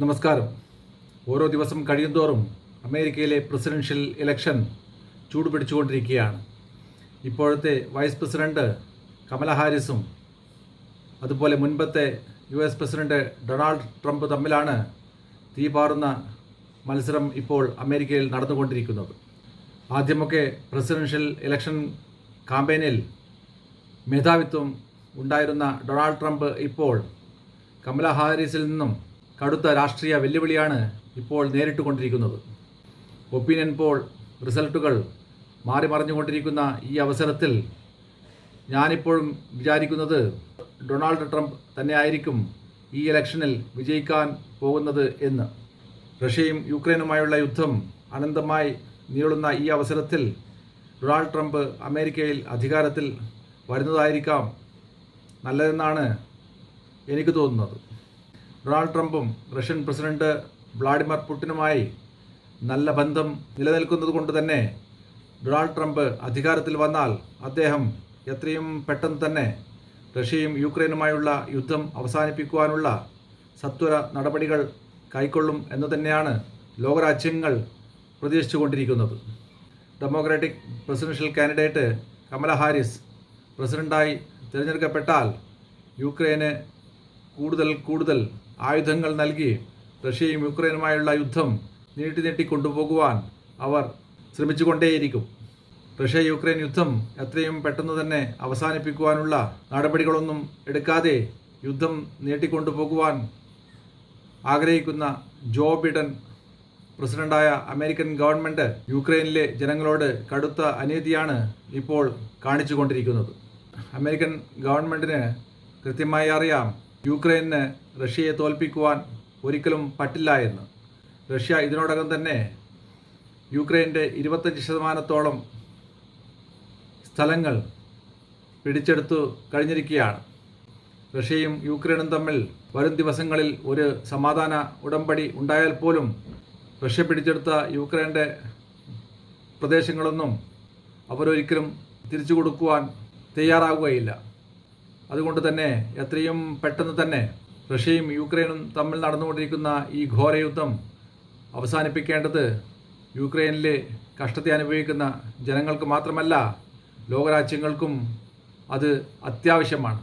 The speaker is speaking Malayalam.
നമസ്കാരം. ഓരോ ദിവസം കഴിയുന്തോറും അമേരിക്കയിലെ പ്രസിഡൻഷ്യൽ ഇലക്ഷൻ ചൂടുപിടിച്ചുകൊണ്ടിരിക്കുകയാണ്. ഇപ്പോഴത്തെ വൈസ് പ്രസിഡന്റ് കമല ഹാരിസും അതുപോലെ മുൻപത്തെ U S president Donald Trump തമ്മിലാണ് തീപാറുന്ന മത്സരം ഇപ്പോൾ അമേരിക്കയിൽ നടന്നുകൊണ്ടിരിക്കുന്നത്. ആദ്യമൊക്കെ പ്രസിഡൻഷ്യൽ ഇലക്ഷൻ കാമ്പയിനിൽ മേധാവിത്വം ഉണ്ടായിരുന്ന ഡൊണാൾഡ് ട്രംപ് ഇപ്പോൾ കമല ഹാരിസിൽ നിന്നും കടുത്ത രാഷ്ട്രീയ വെല്ലുവിളിയാണ് ഇപ്പോൾ നേരിട്ടുകൊണ്ടിരിക്കുന്നത്. ഒപ്പീനിയൻ പോൾ റിസൾട്ടുകൾ മാറി മറിഞ്ഞുകൊണ്ടിരിക്കുന്ന ഈ അവസരത്തിൽ ഞാനിപ്പോഴും വിചാരിക്കുന്നത് ഡൊണാൾഡ് ട്രംപ് തന്നെയായിരിക്കും ഈ ഇലക്ഷനിൽ വിജയിക്കാൻ പോകുന്നത് എന്ന്. റഷ്യയും യുക്രൈനുമായുള്ള യുദ്ധം അനന്തമായി നീളുന്ന ഈ അവസരത്തിൽ ഡൊണാൾഡ് ട്രംപ് അമേരിക്കയിൽ അധികാരത്തിൽ വരുന്നതായിരിക്കാം നല്ലതെന്നാണ് എനിക്ക് തോന്നുന്നത്. ഡൊണാൾഡ് ട്രംപും റഷ്യൻ പ്രസിഡന്റ് വ്ളാഡിമിർ പുടിനുമായി നല്ല ബന്ധം നിലനിൽക്കുന്നത് കൊണ്ട് തന്നെ ഡൊണാൾഡ് ട്രംപ് അധികാരത്തിൽ വന്നാൽ അദ്ദേഹം എത്രയും പെട്ടെന്ന് തന്നെ റഷ്യയും യുക്രൈനുമായുള്ള യുദ്ധം അവസാനിപ്പിക്കുവാനുള്ള സത്വര നടപടികൾ കൈക്കൊള്ളും എന്ന് തന്നെയാണ് ലോകരാജ്യങ്ങൾ പ്രതീക്ഷിച്ചുകൊണ്ടിരിക്കുന്നത്. Democratic presidential candidate Kamala Harris പ്രസിഡന്റായി തിരഞ്ഞെടുക്കപ്പെട്ടാൽ യുക്രൈന് കൂടുതൽ കൂടുതൽ ആയുധങ്ങൾ നൽകി റഷ്യയും യുക്രൈനുമായുള്ള യുദ്ധം നീട്ടി നീട്ടി കൊണ്ടുപോകുവാൻ അവർ ശ്രമിച്ചുകൊണ്ടേയിരിക്കും. റഷ്യ യുക്രൈൻ യുദ്ധം എത്രയും പെട്ടെന്ന് തന്നെ അവസാനിപ്പിക്കുവാനുള്ള നടപടികളൊന്നും എടുക്കാതെ യുദ്ധം നീട്ടിക്കൊണ്ടുപോകുവാൻ ആഗ്രഹിക്കുന്ന ജോ ബിഡൻ പ്രസിഡന്റായ അമേരിക്കൻ ഗവൺമെന്റ് യുക്രൈനിലെ ജനങ്ങളോട് കടുത്ത അനീതിയാണ് ഇപ്പോൾ കാണിച്ചുകൊണ്ടിരിക്കുന്നത്. അമേരിക്കൻ ഗവൺമെന്റിന് കൃത്യമായി അറിയാം യുക്രൈന് റഷ്യയെ തോൽപ്പിക്കുവാൻ ഒരിക്കലും പറ്റില്ല എന്ന്. റഷ്യ ഇതിനോടകം തന്നെ യുക്രൈന്റെ ഇരുപത്തഞ്ച് ശതമാനത്തോളം സ്ഥലങ്ങൾ പിടിച്ചെടുത്തു കഴിഞ്ഞിരിക്കുകയാണ്. റഷ്യയും യുക്രൈനും തമ്മിൽ വരും ദിവസങ്ങളിൽ ഒരു സമാധാന ഉടമ്പടി ഉണ്ടായാൽ പോലും റഷ്യ പിടിച്ചെടുത്ത യുക്രൈന്റെ പ്രദേശങ്ങളൊന്നും അവരൊരിക്കലും തിരിച്ചു കൊടുക്കുവാൻ തയ്യാറാകുകയില്ല അതുകൊണ്ട് തന്നെ എത്രയും പെട്ടെന്ന് തന്നെ റഷ്യയും യുക്രൈനും തമ്മിൽ നടന്നുകൊണ്ടിരിക്കുന്ന ഈ ഘോരയുദ്ധം അവസാനിപ്പിക്കേണ്ടത് യുക്രൈനിലെ കഷ്ടത്തെ അനുഭവിക്കുന്ന ജനങ്ങൾക്ക് മാത്രമല്ല ലോകരാജ്യങ്ങൾക്കും അത് അത്യാവശ്യമാണ്.